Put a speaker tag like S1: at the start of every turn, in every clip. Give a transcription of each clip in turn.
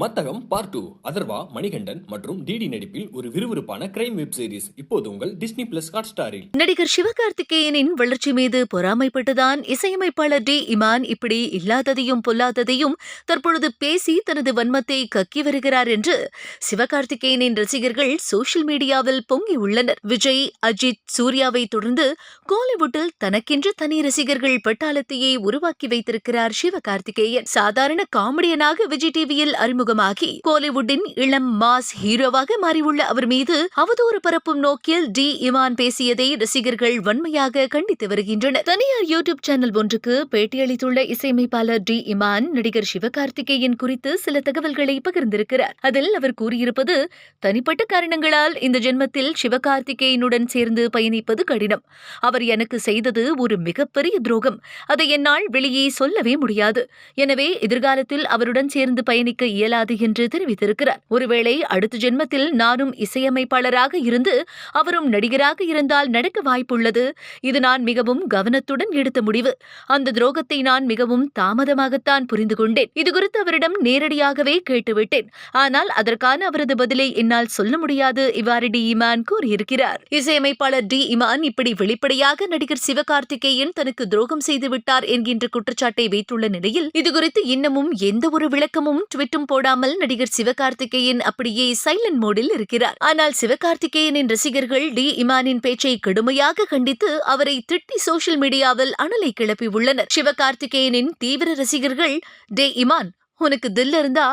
S1: Mathagam part two Atharva Manikandan மற்றும் DD நடிப்பில் ஒரு விறுவிறுப்பான கிரைம் வெப் சீரிஸ் இப்போது உங்கள் டிஸ்னி பிளஸ் ஹாட் ஸ்டாரில்
S2: நடிகர் சிவகார்த்திகேயனின் வளர்ச்சி மீது பொறாமைப்பட்டுதான் இசையமைப்பாளர் டி இமான் இப்படி இல்லாததையும் பொல்லாததையும் தற்பொழுது பேசி தனது வன்மத்தை கக்கி வருகிறார் என்று சிவகார்த்திகேயனின் ரசிகர்கள் சோசியல் மீடியாவில் பொங்கி உள்ளனர். விஜய் அஜித் சூர்யாவை தொடர்ந்து கோலிவுட்டில் தனக்கென்று தனி ரசிகர்கள் பட்டாளத்தையே உருவாக்கி வைத்திருக்கிறார் சிவகார்த்திகேயன். சாதாரண காமெடியனாக விஜய் டிவியில் அறிமுக அறிமுகமாகி கோலிவுட்டின் இளம் மாஸ் ஹீரோவாக மாறியுள்ள அவர் மீது அவதூறு பரப்பும் நோக்கில் டி இமான் பேசியதை ரசிகர்கள் வன்மையாக கண்டித்து வருகின்றனர். தனியார் யூடியூப் சேனல் ஒன்றுக்கு பேட்டியளித்துள்ள இசையமைப்பாளர் டி இமான் நடிகர் சிவகார்த்திகேயன் குறித்து சில தகவல்களை பகிர்ந்திருக்கிறார். அதில் அவர் கூறியிருப்பது தனிப்பட்ட காரணங்களால் இந்த ஜென்மத்தில் சிவகார்த்திகேயனுடன் சேர்ந்து பயணிப்பது கடினம். அவர் எனக்கு செய்தது ஒரு மிகப்பெரிய துரோகம். அதை என்னால் வெளியே சொல்லவே முடியாது. எனவே எதிர்காலத்தில் அவருடன் சேர்ந்து பயணிக்க இயலாது என்று தெரிவித்திருக்கிறார். ஒருவேளை அடுத்த ஜென்மத்தில் நானும் இசையமைப்பாளராக இருந்து அவரும் நடிகராக இருந்தால் நடக்க வாய்ப்புள்ளது. இது நான் மிகவும் கவனத்துடன் எடுத்த முடிவு. அந்த துரோகத்தை நான் மிகவும் தாமதமாகத்தான் புரிந்து கொண்டேன். இதுகுறித்து அவரிடம் நேரடியாகவே கேட்டுவிட்டேன். ஆனால் அதற்கான அவரது பதிலை என்னால் சொல்ல முடியாது இவ்வாறு டி இமான் கூறியிருக்கிறார். இசையமைப்பாளர் டி இமான் இப்படி வெளிப்படையாக நடிகர் சிவகார்த்திகேயன் தனக்கு துரோகம் செய்துவிட்டார் என்கின்ற குற்றச்சாட்டை வைத்துள்ள நிலையில் இதுகுறித்து இன்னமும் எந்த ஒரு விளக்கமும் ட்விட்டும் போட போடாமல் நடிகர் சிவகார்த்திகேயன் அப்படியே சைலண்ட் மோடில் இருக்கிறார். ஆனால் சிவகார்த்திகேயனின் ரசிகர்கள் டி. இமானின் பேச்சை கடுமையாக கண்டித்து அவரை திட்டி சோஷியல் மீடியாவில் அனலை கிளப்பி உள்ளனர் சிவகார்த்திகேயனின் தீவிர ரசிகர்கள் டே. இமான் உனக்கு தில் இருந்தா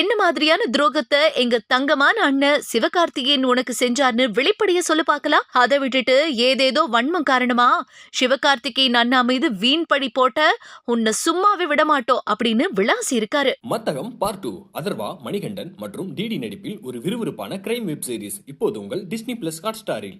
S2: என்ன மாதிரியான துரோகத்தை எங்க தங்கமான அண்ணன் சிவகார்த்திகேயன் உனக்கு செஞ்சார்னு வெளிப்படைய சொல்லு பார்க்கலாம். அதை விட்டுட்டு ஏதேதோ வன்மம் காரணமா சிவகார்த்திகேயன் அண்ணா மீது வீண் பழி போட்ட உன்னை சும்மாவே விட மாட்டோம் அப்படின்னு விளாசி இருக்காரு.
S1: மத்தகம் பார்ட் டூ அதர்வா மணிகண்டன் மற்றும் டிடி நடிப்பில் ஒரு விறுவிறுப்பான கிரைம் வெப் சீரிஸ் இப்போது உங்கள் டிஸ்னி பிளஸ் ஹாட் ஸ்டாரில்